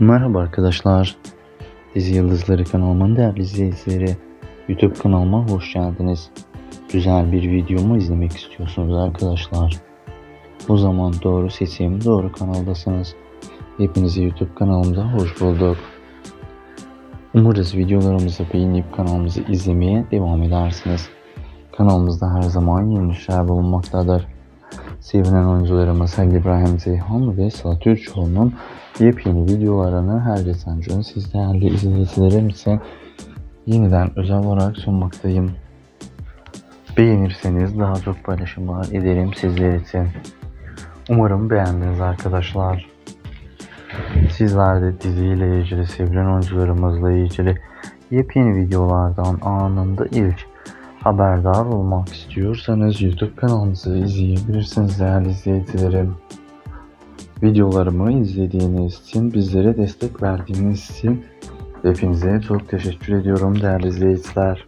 Merhaba arkadaşlar. Dizi Yıldızları kanalımın değerli izleyicileri. YouTube kanalıma hoş geldiniz. Güzel bir videomu izlemek istiyorsunuz arkadaşlar. O zaman doğru seçim, doğru kanaldasınız. Hepinizi YouTube kanalımda hoş bulduk. Umarız videolarımızı beğenip kanalımızı izlemeye devam edersiniz. Kanalımızda her zaman yeni işler bulunmaktadır. Sevilen oyuncularımız Halil İbrahim Zeyhan ve Sıla Türkoğlu'nun yepyeni videolarını her geçen gün siz değerli izleyicilerim için yeniden özel olarak sunmaktayım. Beğenirseniz daha çok paylaşımlar ederim sizler için. Umarım beğendiniz arkadaşlar. Sizler de diziyle ilgili, sevilen oyuncularımızla ilgili yepyeni videolardan anında ilk haberdar olmak istiyorsanız YouTube kanalımızı izleyebilirsiniz değerli izleyicilerim. Videolarımı izlediğiniz için, bizlere destek verdiğiniz için hepinize çok teşekkür ediyorum değerli izleyiciler.